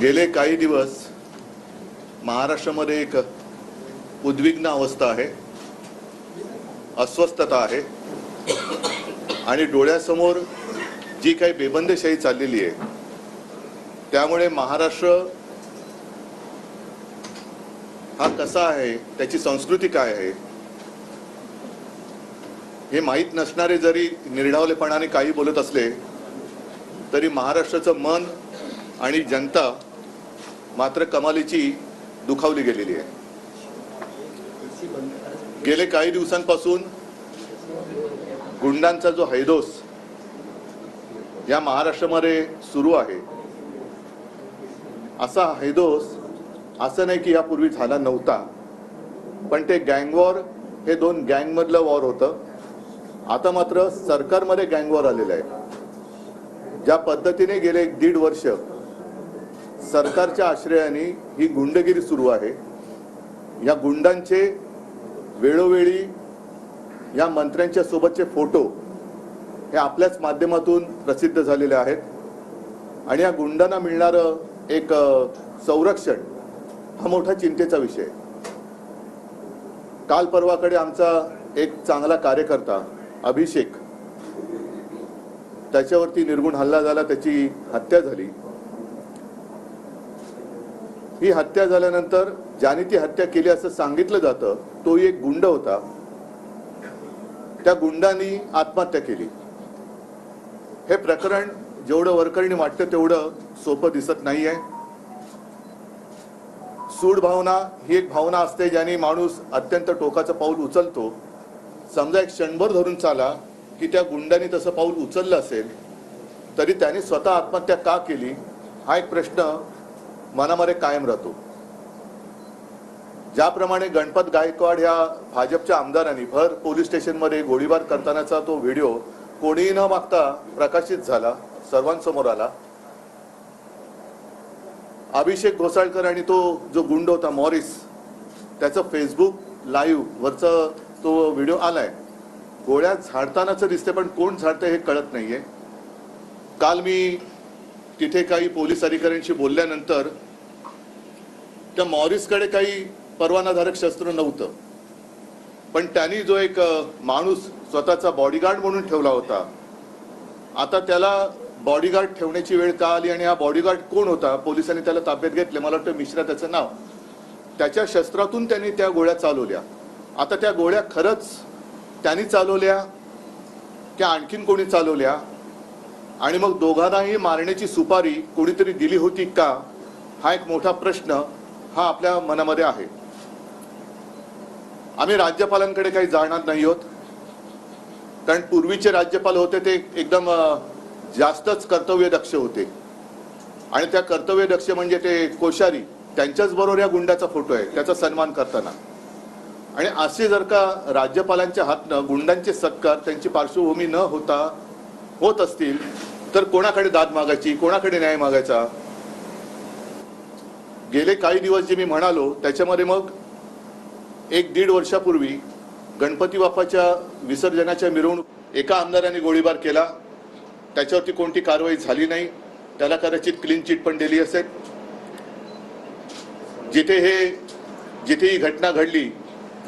गेले काही दिवस महाराष्ट्रामध्ये एक उद्विग्न अवस्था आहे. अस्वस्थता आहे. आणि डोळ्यासमोर जी काही बेबंदशाही चाललेली आहे त्यामुळे महाराष्ट्र हा कसा आहे त्याची संस्कृती काय आहे हे माहीत नसणारे जरी निर्ढावलेपणाने काही बोलत असले तरी महाराष्ट्राचं मन आणि जनता मात्र कमालीची दुखावली गेलेली आहे. गेले काही दिवसांपासून गुंडांचा जो हैदोस या महाराष्ट्रामध्ये सुरू आहे असा हैदोस असं नाही की यापूर्वी झाला नव्हता. पण ते गँगवॉर हे दोन गँगमधलं वॉर होतं. आता मात्र सरकारमध्ये गँगवॉर आलेलं आहे. ज्या पद्धतीने गेले एक दीड वर्ष सरकारच्या आश्रयाने ही गुंडगिरी सुरू आहे. या गुंडांचे वेळोवेळी या मंत्र्यांच्या सोबतचे फोटो हे आपल्याच माध्यमातून प्रसिद्ध झालेले आहेत. आणि या गुंडांना मिळणारं एक संरक्षण हा मोठा चिंतेचा विषय काल परवाकडे आमचा एक चांगला कार्यकर्ता अभिषेक त्याच्यावरती निर्गुण हल्ला झाला त्याची हत्या झाली. ही हत्या झाल्यानंतर ज्याने ती हत्या केली असं सांगितलं जातं तो एक गुंड होता. त्या गुंडांनी आत्महत्या केली. हे प्रकरण जेवढं वरकरणी वाटतं तेवढं सोपं दिसत नाहीये. सूड भावना ही एक भावना असते ज्याने माणूस अत्यंत टोकाचं पाऊल उचलतो. समजा एक क्षणभर धरून चाला की त्या गुंडाने तसं पाऊल उचललं असेल तरी त्याने स्वतः आत्महत्या का केली? हा एक प्रश्न मनामध्ये कायम राहतो. ज्याप्रमाणे गणपत गायकवाड ह्या भाजपच्या आमदारांनी भर पोलीस स्टेशनमध्ये गोळीबार करतानाचा तो व्हिडिओ कोणीही न मागता प्रकाशित झाला सर्वांसमोर आला. अभिषेक घोसाळकर आणि तो जो गुंड होता मॉरिस त्याचं फेसबुक लाईव्ह वरचं तो व्हिडिओ आलाय. गोळ्या झाडतानाच दिसते पण कोण झाडतंय हे कळत नाहीये. काल मी तिथे काही पोलीस अधिकाऱ्यांशी बोलल्यानंतर त्या मॉरिसकडे काही परवानाधारक शस्त्र नव्हतं. पण त्यांनी जो एक माणूस स्वतःचा बॉडीगार्ड म्हणून ठेवला होता. आता त्याला बॉडीगार्ड ठेवण्याची वेळ का आली आणि हा बॉडीगार्ड कोण होता? पोलिसांनी त्याला ताब्यात घेतले. मला वाटतं मिश्रा त्याचं नाव. त्याच्या शस्त्रातून त्यांनी त्या गोळ्या चालवल्या. आता त्या गोळ्या खरंच त्यांनी चालवल्या? त्या आणखीन कोणी चालवल्या? आणि मग दोघांनाही मारण्याची सुपारी कोणीतरी दिली होती का? हा एक मोठा प्रश्न हा आपल्या मनामध्ये आहे. आम्ही राज्यपालांकडे काही जाणार नाही आहोत. कारण पूर्वीचे राज्यपाल होते ते एकदम जास्तच कर्तव्यदक्ष होते. आणि त्या कर्तव्यदक्ष म्हणजे ते कोश्यारी. त्यांच्याच बरोबर या गुंडाचा फोटो आहे. त्याचा सन्मान करताना. आणि असे जर का राज्यपालांच्या हातनं गुंडांचे सत्कार त्यांची पार्श्वभूमी न होता होत असतील तर कोणाकडे दाद मागायची कोणाकडे न्याय मागायचा? गेले काही दिवस जे मी म्हणालो त्याच्यामध्ये मग एक दीड वर्षापूर्वी गणपती बाप्पाच्या विसर्जनाच्या मिरवणूक एका आमदाराने गोळीबार केला. त्याच्यावरती कोणती कारवाई झाली नाही. त्याला कदाचित क्लीन चिट पण दिली असेल. जिथे हे जिथे ही घटना घडली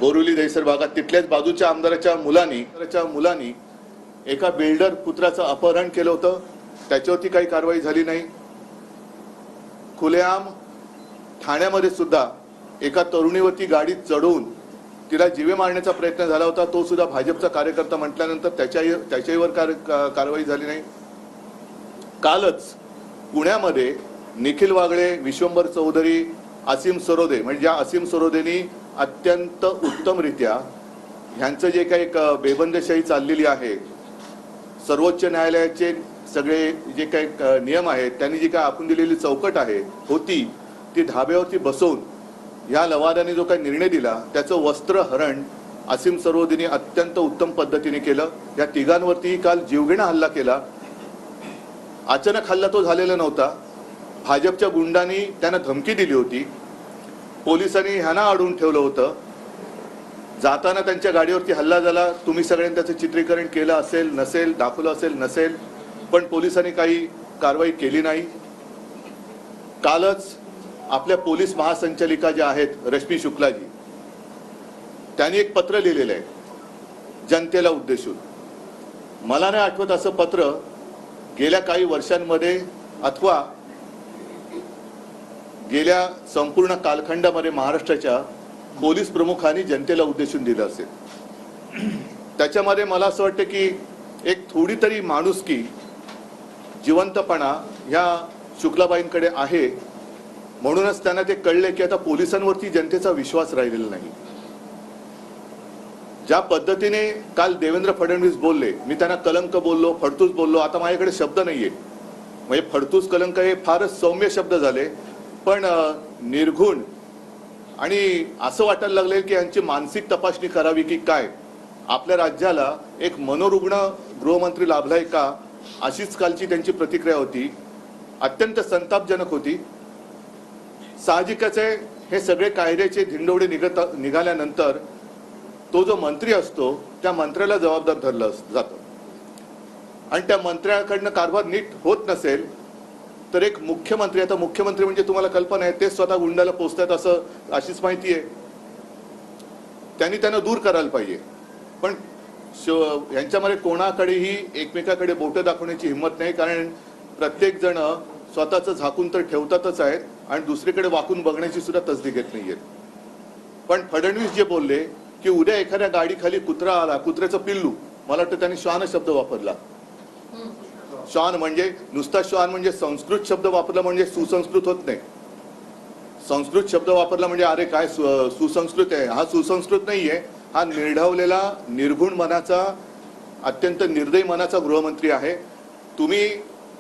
बोरुली दहिसर भागात तिथल्याच बाजूच्या आमदाराच्या मुलांनी मुलांनी एका बिल्डर पुत्राचं अपहरण केलं होतं. त्याच्यावरती काही कारवाई झाली नाही. खुलेआम ठाण्यामध्ये सुद्धा एका तरुणीवरती गाडीत चढवून तिला जीवे मारण्याचा प्रयत्न झाला होता. तो सुद्धा भाजपचा कार्यकर्ता म्हटल्यानंतर त्याच्याही त्याच्याहीवर कार कारवाई झाली नाही. कालच पुण्यामध्ये निखिल वागळे विश्वंभर चौधरी असीम सरोदे म्हणजे ज्या असीम सरोदेनी अत्यंत उत्तमरित्या ह्यांचं जे काही एक बेबंदशाही चाललेली आहे सर्वोच्च न्यायालयाचे सगळे जे काही नियम आहेत त्यांनी जी काय आपण दिलेली चौकट आहे होती ती धाब्यावरती बसवून या लवादाने जो काही निर्णय दिला त्याचं वस्त्र हरण असीम सरोदिनी अत्यंत उत्तम पद्धतीने केलं. या तिघांवरती काल जीवघेणा हल्ला केला. अचानक हल्ला तो झालेला नव्हता. भाजपच्या गुंडांनी त्यांना धमकी दिली होती. पोलिसांनी ह्यांना अडवून ठेवलं होतं. जाताना त्यांच्या गाडीवरती हल्ला झाला. तुम्ही सगळ्यांनी त्याचं चित्रीकरण केलं असेल नसेल दाखवलं असेल नसेल पण पोलिसांनी काही कारवाई केली नाही. कालच आपल्या पोलीस महासंचालिका ज्या आहेत रश्मी शुक्लाजी त्यांनी एक पत्र लिहिलेलं आहे जनतेला उद्देशून. मला नाही आठवत असं पत्र गेल्या काही वर्षांमध्ये अथवा गेल्या संपूर्ण कालखंडामध्ये महाराष्ट्राच्या पोलीस प्रमुखांनी जनतेला उद्देशून दिलं असेल. त्याच्यामध्ये मला असं वाटतं की एक थोडी तरी माणुसकी जिवंतपणा ह्या शुक्लाबाईंकडे आहे. म्हणूनच त्यांना ते कळले की आता पोलिसांवरती जनतेचा विश्वास राहिलेला नाही. ज्या पद्धतीने काल देवेंद्र फडणवीस बोलले मी त्यांना कलंक बोललो फडतूस बोललो आता माझ्याकडे शब्द नाहीये. म्हणजे फडतूस कलंक हे फारच सौम्य शब्द झाले. पण निर्घुण आणि असं वाटायला लागले की यांची मानसिक तपासणी करावी की काय? आपल्या राज्याला एक मनोरुग्ण गृहमंत्री लाभलाय का? अशीच कालची त्यांची प्रतिक्रिया होती. अत्यंत संतापजनक होती. साहजिकच आहे हे सगळे कायद्याचे धिंडोडे निघत निघाल्यानंतर तो जो मंत्री असतो त्या मंत्र्याला जबाबदार धरलं जातं. आणि त्या मंत्र्याकडनं कारभार नीट होत नसेल तर एक मुख्यमंत्री आता मुख्यमंत्री म्हणजे तुम्हाला कल्पना आहे ते स्वतः गुंडाला पोचतात असं अशीच माहिती आहे. त्यांनी त्यांना दूर करायला पाहिजे. पण श- यांच्यामध्ये कोणाकडेही एकमेकाकडे बोटं दाखवण्याची हिंमत नाही कारण प्रत्येक जण स्वतःचं झाकून तर ठेवतातच आहेत आणि दुसरीकडे वाकून बघण्याची सुद्धा तसदी घेत नाहीयेत. पण फडणवीस जे बोलले की उद्या एखाद्या गाडीखाली कुत्रा आला कुत्र्याचं पिल्लू मला वाटतं त्यांनी श्वान शब्द वापरला. श्वान म्हणजे नुसता श्वान म्हणजे संस्कृत शब्द वापरला म्हणजे सुसंस्कृत होत नाही. संस्कृत शब्द वापरला म्हणजे अरे काय सु- सुसंस्कृत आहे? हा सुसंस्कृत नाहीये. हा निर्ढवलेला निर्गुण मनाचा अत्यंत निर्दयी मनाचा गृहमंत्री आहे. तुम्ही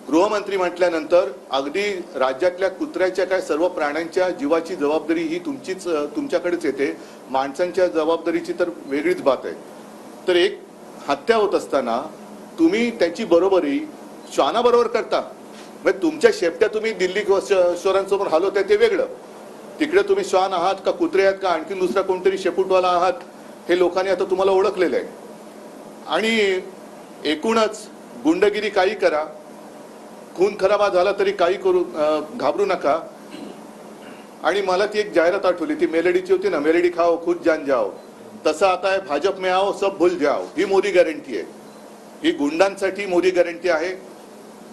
गृहमंत्री म्हटल्यानंतर अगदी राज्यातल्या कुत्र्याच्या काय सर्व प्राण्यांच्या जीवाची जबाबदारी ही तुमचीच तुमच्याकडेच येते. माणसांच्या जबाबदारीची तर वेगळीच बात आहे. तर एक हत्या होत असताना तुम्ही त्याची बरोबरी श्वानाबरोबर करता. म्हणजे तुमच्या शेपट्या तुम्ही दिल्ली शोरांसमोर हलवताय ते वेगळं. तिकडे तुम्ही श्वान आहात का कुत्रे आहात का आणखी दुसरा कोणतरी शेपूटवाला आहात हे लोकांनी आता तुम्हाला ओळखलेलं आहे. आणि एकूणच गुंडगिरी काही करा. खून खराबा झाला तरी काही करू घाबरू नका. आणि मला ती एक जाहिरात आठवली ती मेलडीची होती ना मेलडी खाओ खुद जान जाओ. तसं आता आहे भाजप में आओ सब भूल जाओ. ही मोदी गॅरंटी आहे. ही गुंडांसाठी मोदी गॅरंटी आहे.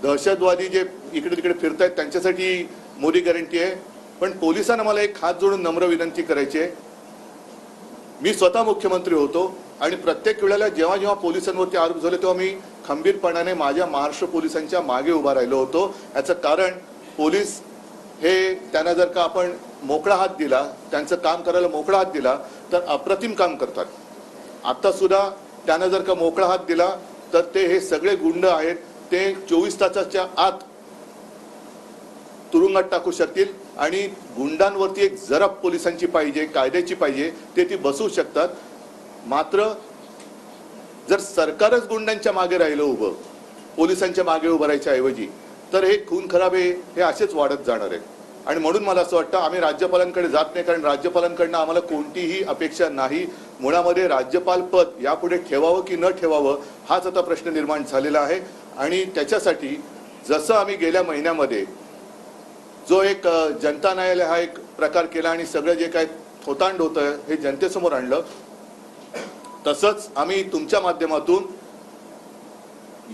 दहशतवादी जे इकडे तिकडे फिरत आहेत त्यांच्यासाठी मोदी गॅरंटी आहे. पण पोलिसांना मला एक हात जोडून नम्र विनंती करायची आहे. मी स्वतः मुख्यमंत्री होतो आणि प्रत्येक वेळेला जेव्हा जेव्हा पोलिसांवरती आरोप झाले तेव्हा मी खंबीरपणाने माझ्या महाराष्ट्र पोलिसांच्या मागे उभा राहिलो होतो. याचं कारण पोलीस हे त्यांना जर का आपण मोकळा हात दिला त्यांचं काम करायला मोकळा हात दिला तर अप्रतिम काम करतात. आत्तासुद्धा त्यांना जर का मोकळा हात दिला तर ते हे सगळे गुंड आहेत. ते चोवीस तासाच्या आत तुरुंगात टाकू शकतील आणि गुंडांवरती एक जरब पोलिसांची पाहिजे कायद्याची पाहिजे ते ती बसवू शकतात. मात्र जर सरकारच गुंडांच्या मागे राहिलं उभं पोलिसांच्या मागे उभं राहायच्या ऐवजी तर हे खून खराब आहे हे असेच वाढत जाणार आहे. आणि म्हणून मला असं वाटतं आम्ही राज्यपालांकडे जात नाही कारण राज्यपालांकडनं आम्हाला कोणतीही अपेक्षा नाही. मुळामध्ये राज्यपाल पद यापुढे ठेवावं की न ठेवावं हाच आता प्रश्न निर्माण झालेला आहे. आणि त्याच्यासाठी जसं आम्ही गेल्या महिन्यामध्ये जो एक जनता न्यायालय हा एक प्रकार केला आणि सगळं जे काय थोतांड होतं हे जनतेसमोर आणलं तसंच आम्ही तुमच्या माध्यमातून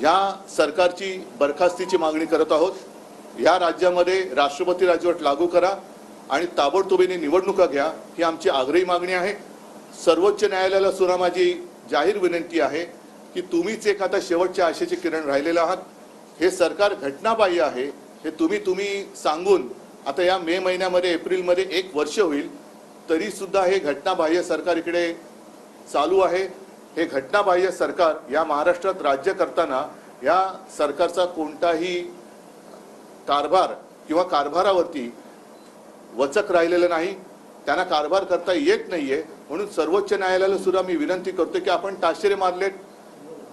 या सरकारची बरखास्तीची मागणी करत आहोत. या राज्यामध्ये राष्ट्रपती राजवट लागू करा आणि ताबडतोबीने निवडणुका घ्या ही आमची आग्रही मागणी आहे. सर्वोच्च न्यायालयाला सुद्धा माझी जाहीर विनंती आहे. की तुम्हीच एक आता शेवटच्या आशेचे किरण राहिलेले आहात. हे सरकार घटनाबाह्य आहे. हे तुम्ही तुम्ही सांगून आता या मे महिन्यामध्ये एप्रिलमध्ये एक वर्ष होईल तरी सुद्धा हे घटनाबाह्य सरकार इकडे चालू आहे. हे घटनाबाह्य सरकार या महाराष्ट्रात राज्य करताना या सरकारचा कोणताही कारभार किंवा कारभारावरती वचक राहिलेलं नाही. त्यांना कारभार करता येत नाहीये. म्हणून सर्वोच्च न्यायालयाला सुद्धा मी विनंती करतो की आपण ताशेरे मारलेत.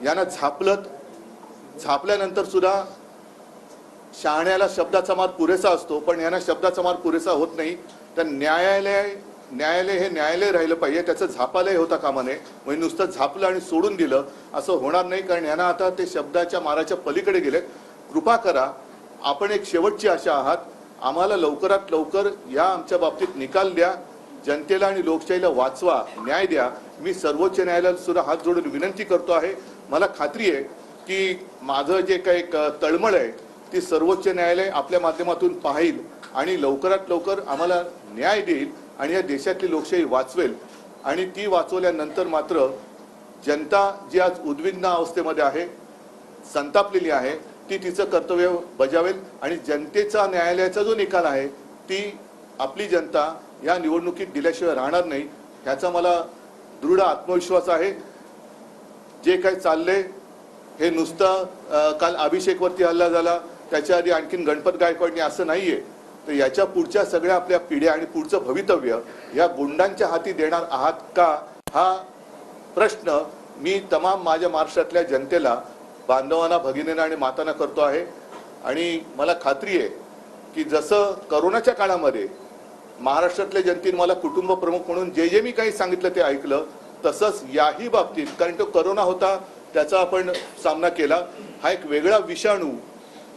यांना झापलत झापल्यानंतर सुद्धा शहाण्याला शब्दाचा मार पुरेसा असतो पण यांना शब्दाचा मार पुरेसा होत नाही. तर न्यायालय न्यायालय हे न्यायालय राहिलं पाहिजे. त्याचं झापालय होता कामा नये म्हणजे नुसतं झापलं आणि सोडून दिलं असं होणार नाही. कारण यांना आता ते शब्दाच्या माराच्या पलीकडे गेलेत. कृपा करा. आपण एक शेवटची आशा आहात. आम्हाला लवकरात लवकर या आमच्या बाबतीत निकाल द्या. जनतेला आणि लोकशाहीला वाचवा न्याय द्या. मी सर्वोच्च न्यायालयात सुद्धा हात जोडून विनंती करतो आहे. मला खात्री आहे की माझं जे काही तळमळ आहे ती सर्वोच्च न्यायालय आपल्या माध्यमातून पाहिल आणि लवकरात लवकर आम्हाला न्याय देईल आणि या देशातली लोकशाही वाचवेल. आणि ती वाचवल्यानंतर मात्र जनता जी आज उद्विग्न अवस्थेमध्ये आहे संतापलेली आहे ती तिचं कर्तव्य बजावेल आणि जनतेचा न्यायालयाचा जो निकाल आहे ती आपली जनता या निवडणुकीत दिल्याशिवाय राहणार नाही ह्याचा मला दृढ आत्मविश्वास आहे. जे काही चाललंय हे नुसतं काल अभिषेकवरती हल्ला झाला त्याच्या आधी आणखीन गणपत गायकवाडनी असं नाही आहे तर याच्या पुढच्या सगळ्या आपल्या पिढ्या आणि पुढचं भवितव्य या गुंडांच्या हाती देणार आहात का? हा प्रश्न मी तमाम माझ्या महाराष्ट्रातल्या जनतेला बांधवांना भगिनींना आणि मातांना करतो आहे. आणि मला खात्री आहे की जसं करोनाच्या काळामध्ये महाराष्ट्रातल्या जनतेने मला कुटुंब प्रमुख म्हणून जे जे मी काही सांगितलं ते ऐकलं तसंच याही बाबतीत कारण तो करोना होता त्याचा आपण सामना केला. हा एक वेगळा विषाणू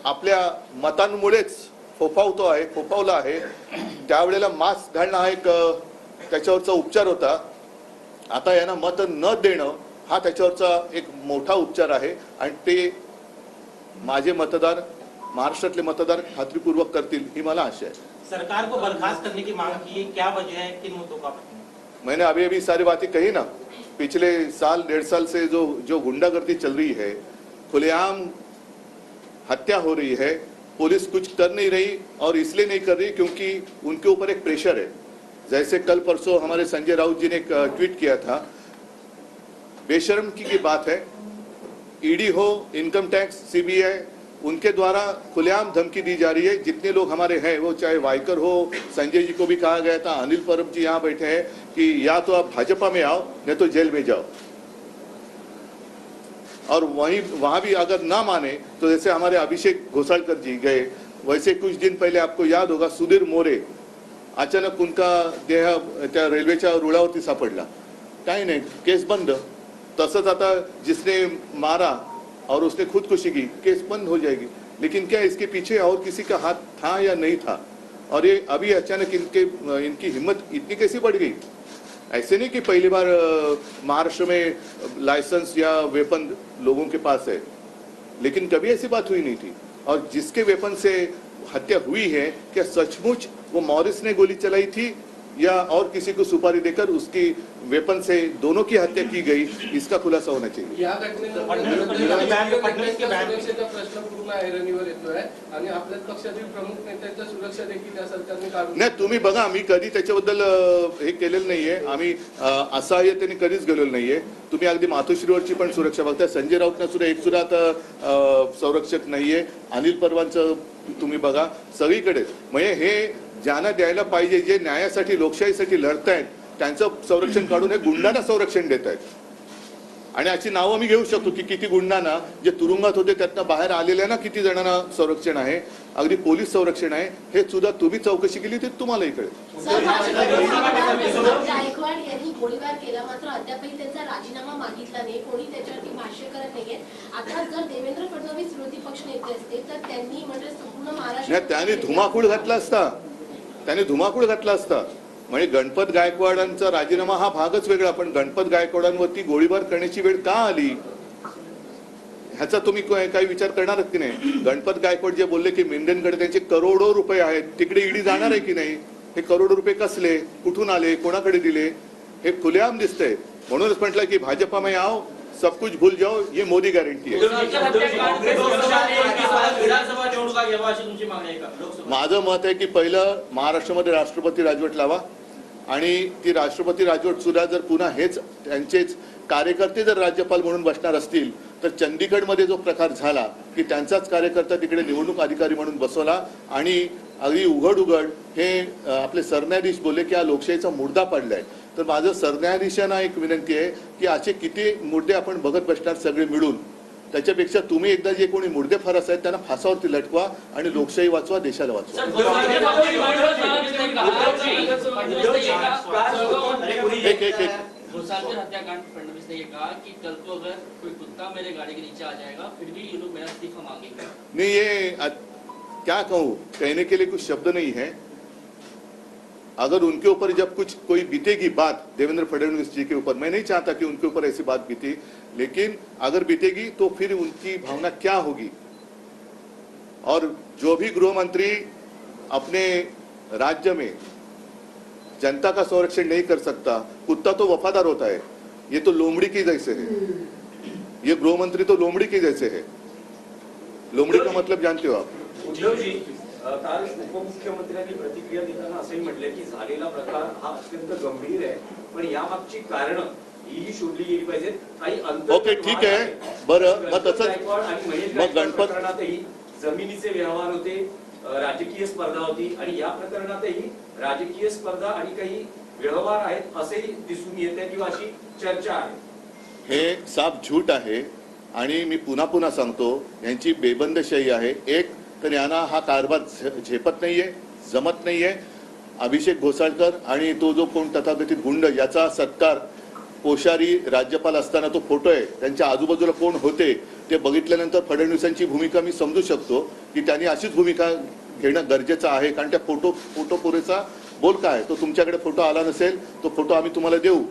आपल्या मतांमुळेच फोफावतो आहे फोफावला आहे. त्यावेळेला मास्क घालणं हा एक त्याच्यावरचा उपचार होता. आता यांना मत न देणं हा त्याच्यावरचा एक मोठा उपचार आहे. आणि ते माझे मतदार महाराष्ट्रातले मतदार खात्रीपूर्वक करतील ही मला आशा आहे. सरकार को बर्खास्त करने की मांग की है क्या वजह है किन मुद्दों का? मैंने अभी अभी सारी बातें कही ना। पिछले साल डेढ़ साल से जो जो गुंडागर्दी चल रही है खुलेआम हत्या हो रही है पुलिस कुछ कर नहीं रही और इसलिए नहीं कर रही क्योंकि उनके ऊपर एक प्रेशर है। जैसे कल परसों हमारे संजय राउत जी ने ट्वीट किया था बेशर्म की, की बात है ईडी हो इनकम टैक्स सीबीआई उनके द्वारा खुलेआम धमकी दी जा रही है। जितने लोग हमारे हैं, वो चाहे वाइकर हो, संजय जी को भी कहा गया था, अनिल परब जी यहाँ बैठे हैं कि या तो आप भाजपा में आओ, नहीं तो जेल में जाओ। और वहीं, वहाँ भी अगर ना माने तो जैसे हमारे अभिषेक घोसाळकर जी गए, वैसे कुछ दिन पहले आपको याद होगा, सुधीर मोरे, अचानक उनका देह, त्या रेल्वेच्या रुळावरती सापडला। काही नाही, केस बंद। तसंच आता जिसने मारा और उसने खुदकुशी की केस बंद हो जाएगी। लेकिन क्या इसके पीछे और किसी का हाथ था या नहीं था? और ये अभी अचानक इनके, इनकी हिम्मत इतनी कैसी बढ़ गई? ऐसे नहीं कि पहली बार महाराष्ट्र में लाइसेंस या वेपन लोगों के पास है। लेकिन कभी ऐसी बात हुई नहीं थी। और जिसके वेपन से हत्या हुई है, क्या सचमुच वो मॉरिस ने गोली चलाई थी? या और किसी को सुपारी देकर उसकी वेपन से दोनों की हत्या की गई इसका खुलासा होना चाहिए। नाही तुम्ही बघा मी कधी त्याच्याबद्दल हे केलेलं नाहीये. आम्ही असहाय्यतेने कधीच गेलेलो नाहीये. तुम्ही अगदी मातोश्रीवरची पण सुरक्षा बघताय. संजय राऊतना सुद्धा एक सुद्धा आता संरक्षक नाहीये. अनिल परवांचं तुम्ही बघा. सगळीकडे. म्हणजे हे ज्यांना द्यायला पाहिजे जे न्यायासाठी लोकशाहीसाठी लढतायत त्यांचं संरक्षण काढून हे गुंडांना संरक्षण देत आहेत आणि अशी नावं मी घेऊ शकतो की किती गुंडांना जे तुरुंगात होते त्यातनं बाहेर आलेल्या किती जणांना संरक्षण आहे अगदी पोलीस संरक्षण आहे हे सुद्धा तुम्ही चौकशी केली तुम्हालाही कळेल. असते तर त्यांनी म्हणजे त्याने धुमाकूळ घातला असता. त्याने धुमाकूळ घातला असता. म्हणजे गणपत गायकवाडांचा राजीनामा हा भागच वेगळा पण गणपत गायकवाडांवरती गोळीबार करण्याची वेळ का आली? ह्याचा तुम्ही काही विचार करणार की नाही? गणपत गायकवाड जे बोलले की मेंढ्यांकडे त्यांचे करोडो रुपये आहेत तिकडे ईडी जाणार आहे की नाही? हे करोडो रुपये कसले? कुठून आले? कोणाकडे दिले? हे खुलेआम दिसतंय. म्हणूनच म्हटलं की भाजपा आव आओ सब कुछ भूल जाओ ये मोदी गॅरंटी आहे माझं मत आहे की पहिलं महाराष्ट्रामध्ये राष्ट्रपती राजवट लावा आणि ती राष्ट्रपती राजवट सुद्धा जर पुन्हा हेच त्यांचेच कार्यकर्ते जर राज्यपाल म्हणून बसणार असतील तर चंदीगडमध्ये जो प्रकार झाला की त्यांचाच कार्यकर्ता तिकडे निवडणूक अधिकारी म्हणून बसवला आणि अगदी उघड उघड हे आपले सरन्यायाधीश बोलले की हा लोकशाहीचा मुर्दा पडलाय. तर माझं सरन्यायाधीशांना एक विनंती आहे की असे किती मुद्दे आपण बघत बसणार सगळे मिळून त्याच्यापेक्षा तुम्ही एकदा जे कोणी मुर्दे फारस आहेत त्यांना फासावरती लटकवा आणि लोकशाही वाचवा देशाला वाचवा. एक एक एक मुसाफिर हत्याकांड फडणवीस ने ये कहा कि कल को अगर कोई कुत्ता मेरे गाड़ी के नीचे आ जाएगा फिर भी ये लोग मेरा इस्तीफा मांगेंगे। नहीं ये अ- क्या कहूँ? कहने के लिए कुछ शब्द नहीं है। अगर उनके ऊपर जब कुछ कोई बीतेगी बात देवेंद्र फडणवीस जी के ऊपर मैं नहीं चाहता कि उनके ऊपर ऐसी बात बीते लेकिन अगर बीतेगी तो फिर उनकी भावना क्या होगी? और जो भी गृह मंत्री अपने राज्य में जनता का संरक्षण नहीं कर सकता कुत्ता तो वफादार होता है। ये तो लोमड़ी के जैसे है। ये गृह मंत्री तो लोमड़ी के जैसे है। लोमड़ी का मतलब जानते हो आप? काल उपमुख्यमंत्र्यांनी प्रतिक्रिया देताना असंही म्हटले की झालेला प्रकार हा अत्यंत गंभीर आहे. पण यामागची कारण ही शोधली गेली पाहिजेत. काही अंतर ओके, ठीक आहे. बरं, मग तसंच- आणि महेश मग गायकवाड गणपत- प्रकरणातही जमिनीचे व्यवहार होते अ, राजकीय स्पर्धा होती आणि या प्रकरणातही राजकीय स्पर्धा आणि काही व्यवहार आहेत असेही दिसून येते किंवा अशी चर्चा आहे. हे साफ झूट आहे आणि मी पुन्हा पुन्हा सांगतो यांची बेबंदशाही आहे. एक तर यांना हा कारभार झ- झेपत नाहीये जमत नाहीये. अभिषेक घोसाळकर आणि तो जो कोण तथाकथित गुंड याचा सत्कार कोश्यारी राज्यपाल असताना तो फोटो आहे त्यांच्या आजूबाजूला कोण होते ते बघितल्यानंतर फडणवीसांची भूमिका मी समजू शकतो की त्यांनी अशीच भूमिका घेणं गरजेचं आहे. कारण त्या फोटो फोटो पुरेचा बोल काय? तो तुमच्याकडे फोटो आला नसेल तो फोटो आम्ही तुम्हाला देऊ.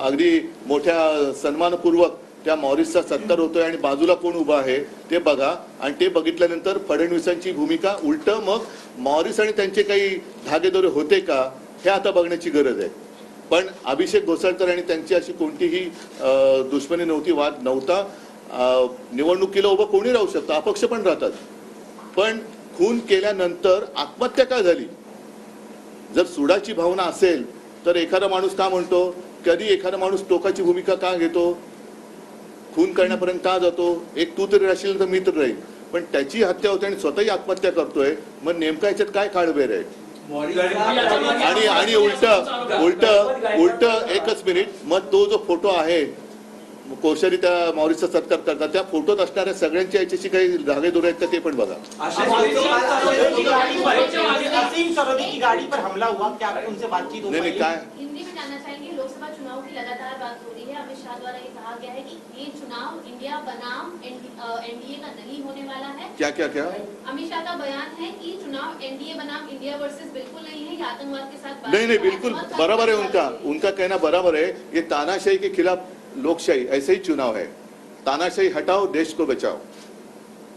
अगदी मोठ्या सन्मानपूर्वक त्या मॉरिसचा सत्तर होतोय आणि बाजूला कोण उभा आहे ते बघा. आणि ते बघितल्यानंतर फडणवीसांची भूमिका उलट. मग मॉरिस आणि त्यांचे काही धागेदोरे होते का हे आता बघण्याची गरज आहे. पण अभिषेक घोसाळकर आणि त्यांची अशी कोणतीही दुश्मनी नव्हती वाद नव्हता. निवडणुकीला उभं कोणी राहू शकतं? अपक्ष पण राहतात. पण खून केल्यानंतर आत्महत्या का झाली? जर सुडाची भावना असेल तर एखादा माणूस का म्हणतो? कधी एखादा माणूस टोकाची भूमिका का घेतो? खून करण्यापर्यंत का जातो एक तू तरी राहशील तर मी तर राहील पण त्याची हत्या होते आणि स्वतःही आत्महत्या करतोय मग नेमका याच्यात काय काळबेर आहे आणि आणि उलट उलट उलट एकच मिनिट मग तो जो फोटो आहे कोश्यारी त्या मॉरिसचा सत्कार करतात त्या फोटोत असणाऱ्या सगळ्यांच्या याच्याशी काही धागेदोरे आहेत का ते पण बघा हो नाही? काय लोकसभा चुनाव की लगातार बात हो रही है। अमित शाह द्वारा ये कहा गया है कि ये चुनाव इंडिया बनाम एनडीए का नहीं होने वाला है। क्या क्या क्या? अमित शाह का बयान है कि चुनाव एनडीए बनाम इंडिया वर्सेस बिल्कुल नहीं है। आतंकवाद के साथ नहीं नहीं बिल्कुल बराबर है उनका। उनका कहना बराबर है ये तानाशाही के खिलाफ लोकशाही ऐसे ही चुनाव है। तानाशाही हटाओ देश को बचाओ।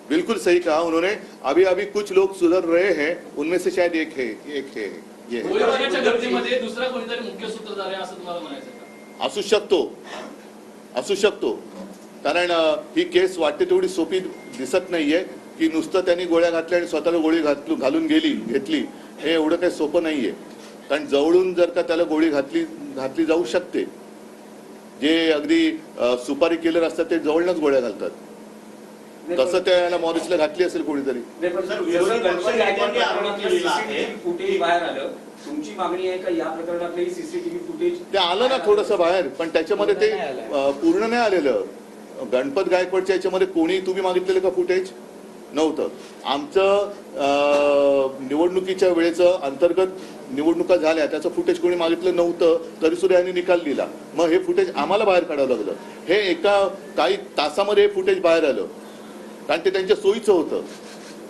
बिल्कुल सही कहा उन्होंने। अभी अभी कुछ लोग सुधर रहे हैं उनमें से शायद एक है एक है. गोळीबाराच्या गर्दीमध्ये दुसरा कोणीतरी मुख्य सूत्रधार आहे असं तुम्हाला म्हणायचं का? असू शकतो. असू शकतो. कारण अ, ही केस वाटते तेवढी सोपी दिसत नाहीये की नुसतं त्यांनी गोळ्या घातल्या आणि स्वतःला गोळी घातलू घालून गेली घेतली. हे एवढं काही सोपं नाहीये. कारण जवळून जर का त्याला गोळी घातली घातली जाऊ शकते. जे अगदी अ, सुपारी किलर असतात ते जवळनच गोळ्या घालतात. तसं त्याला मॉरिसला घातली असेल कोणीतरी फुटेज बाहेर आलं. तुमची मागणी आहे का या सीसीटीव्ही फुटेज ते आलं ना थोडंसं बाहेर पण त्याच्यामध्ये ते पूर्ण नाही आलेलं. गणपत गायकवाडच्या याच्यामध्ये कोणी तुम्ही मागितलेलं का फुटेज? नव्हतं. आमचं निवडणुकीच्या वेळेचं अंतर्गत निवडणुका झाल्या त्याचं फुटेज कोणी मागितलं नव्हतं तरी सुद्धा यांनी निकाल दिला. मग हे फुटेज आम्हाला बाहेर काढावं लागलं. हे एका काही तासामध्ये हे फुटेज बाहेर आलं. कारण ते त्यांच्या सोयीचं होतं.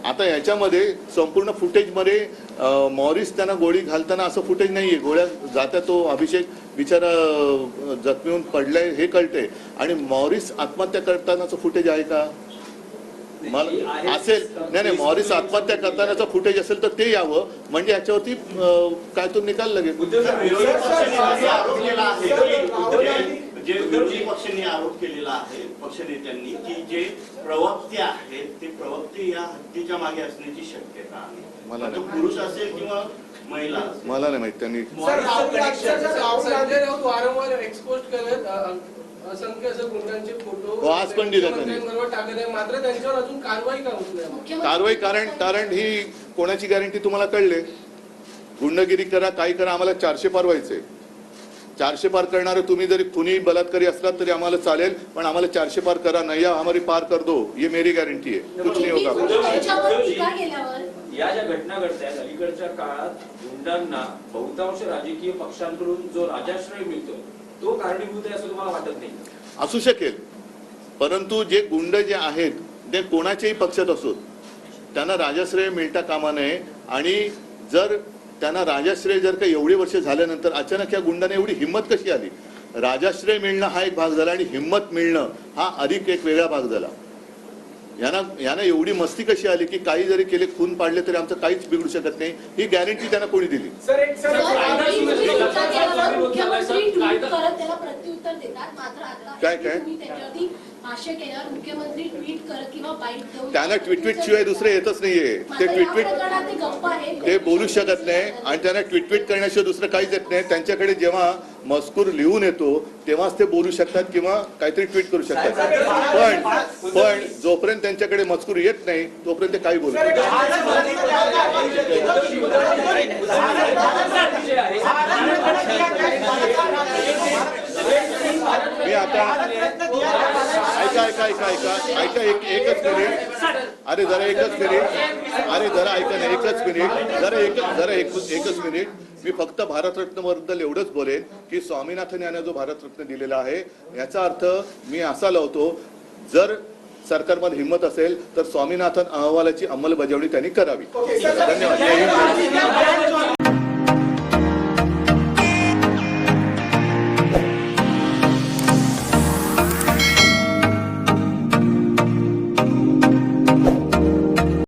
आता याच्यामध्ये संपूर्ण फुटेजमध्ये मॉरिस त्यांना गोळी घालताना असं फुटेज नाहीये. गोळ्या जात्या तो अभिषेक बिचारा जखमी होऊन पडलाय हे कळते आणि मॉरिस आत्महत्या करतानाचं फुटेज आहे का? मला असेल. नाही नाही मॉरिस आत्महत्या करतानाचं फुटेज असेल तर ते यावं. म्हणजे याच्यावरती काय तो निकाल लगेल जे विरोधी पक्षांनी आरोप केलेला आहे पक्षनेत्यांनी की जे प्रवक्ते आहेत ते प्रवक्ते या हत्येच्या मागे असण्याची शक्यता आहे. मला तो. पुरुष असेल किंवा महिला मला नाही माहीत त्यांनी वारंवार एक्सपोज करत अ, अ, असंख्य असं गुंडांचे फोटो आज पण दिला त्यांनी. मात्र त्यांच्यावर अजून कारवाई का होत नाही? मुख्यमंत्री- कारवाई कारण कारण ही कोणाची गॅरंटी तुम्हाला कळले? गुंडगिरी करा काही करा आम्हाला चारशे पार व्हायचे चारशे पार करणारे तुम्ही जरी कुणी बलात्कारी असलात तरी आम्हाला चालेल पण आम्हाला चारशे पार करा. नैया हमारी पार कर दो. ये मेरी गॅरंटी आहे. कुछ नहीं होगा केल्यावर या ज्या घटना घडतायत अलीकडच्या काळात गुंडांना बहुतांश राजकीय पक्षांकडून जो राजाश्रय मिळतो तो कारणीभूत आहे असं तुम्हाला वाटत नाही? असू शकेल. परंतु जे गुंड जे आहेत ते कोणाच्याही पक्षात असोत. त्यांना राजाश्रय मिळता कामा नये. आणि जर त्यांना राजाश्रय जर का एवढी वर्ष झाल्यानंतर अचानक या गुंडाने एवढी हिंमत कशी आली? राजाश्रय मिळणं हा एक भाग झाला आणि हिंमत मिळणं हा अधिक एक वेगळा भाग झाला. यांना यांना एवढी मस्ती कशी आली की काही जरी केले खून पाडले तरी आमचं काहीच बिघडू शकत नाही. ही गॅरंटी त्यांना कोणी दिली? काय- काय? भाष्य केल्यावर मुख्यमंत्री ट्विट करत किंवा बाईट देऊन त्यांना ट्विट शिवाय दुसरं येतच नाहीये ते या ट्विट प्रकरणात ते गप्प आहेत ते बोलू शकत नाही आणि त्यांना ट्विट ट्विट करण्याशिवाय दुसरं काहीच येत नाही त्यांच्याकडे जेव्हा मजकूर लिहून येतो तेव्हाच ते बोलू शकतात किंवा काहीतरी ट्विट करू शकतात पण पण जोपर्यंत त्यांच्याकडे मजकूर येत नाही तोपर्यंत ते काही बोलत नाही. मी आता ऐका ऐका ऐका ऐका ऐका एक एकच मिनिट अरे जरा एकच मिनिट. अरे जरा ऐका ना एकच मिनिट. जरा एक जरा एक एकच मिनिट. मी फक्त भारतरत्नबद्दल एवढंच बोलेन की स्वामीनाथन यांना जो भारतरत्न दिलेला आहे याचा अर्थ मी असा लावतो जर सरकारमध्ये हिंमत असेल तर स्वामीनाथन अहवालाची अंमलबजावणी त्यांनी करावी. धन्यवाद.